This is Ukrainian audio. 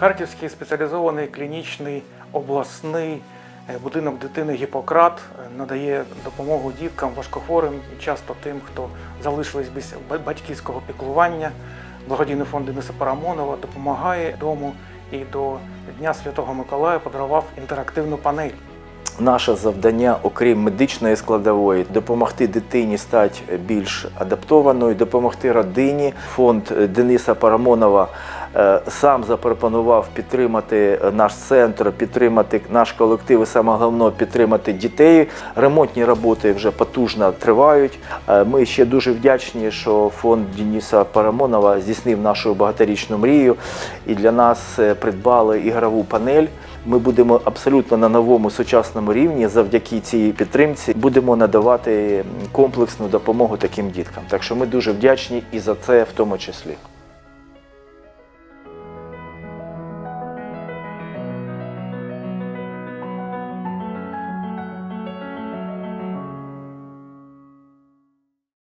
Харківський спеціалізований клінічний обласний е, будинок дитини Гіппократ е, надає допомогу діткам важкохворим часто тим, хто залишились без батьківського піклування. Благодійний фонд Дениса Парамонова допомагає дому і до Дня Святого Миколая подарував інтерактивну панель. Наше завдання, окрім медичної складової, допомогти дитині стати більш адаптованою, допомогти родині. Фонд Дениса Парамонова сам запропонував підтримати наш центр, підтримати наш колектив і саме головне підтримати дітей. Ремонтні роботи вже потужно тривають. Е, Ми ще дуже вдячні, що фонд Дениса Парамонова здійснив нашу багаторічну мрію і для нас е, придбали ігрову панель. Ми будемо абсолютно на новому сучасному рівні завдяки цій підтримці будемо надавати комплексну допомогу таким діткам. Так що ми дуже вдячні і за це в тому числі.